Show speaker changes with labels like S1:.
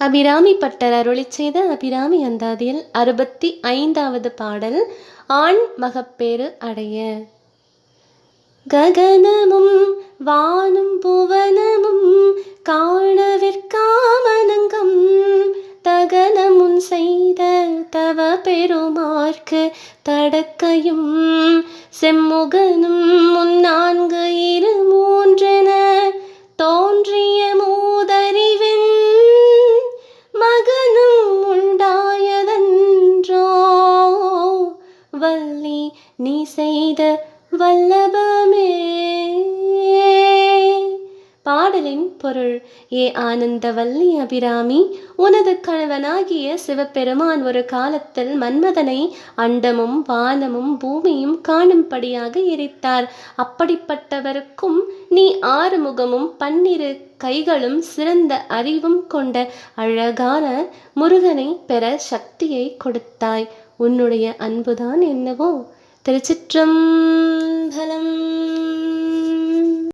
S1: Abirami butter அருளி செய்த அபிராமி அந்தாதியில் அறுபத்தி ஐந்தாவது பாடல் ஆண் மகப்பேறு அடைய. ககனமும் வானும் புவனமும் காணவிற்காமனங்கம் தகனமுன் செய்த தவ பெருமார்க்கு தடக்கையும் செம்முகனும் வள்ளி நீ செய்த வல்லபமே. பாடலின் பொருள் ஏ ஆனந்தவல்லி அபிராமி உனது கணவனாகிய சிவபெருமான் ஒரு காலத்தில் மன்மதனை அண்டமும் வானமும் பூமியும் காணும்படியாக எரித்தார். அப்படிப்பட்டவருக்கும் நீ ஆறுமுகமும் பன்னிரு கைகளும் சிறந்த அறிவும் கொண்ட அழகான முருகனை பெற சக்தியை கொடுத்தாய். உன்னுடைய அன்புதான் என்னவோ. திருச்சிற்றம்பலம்.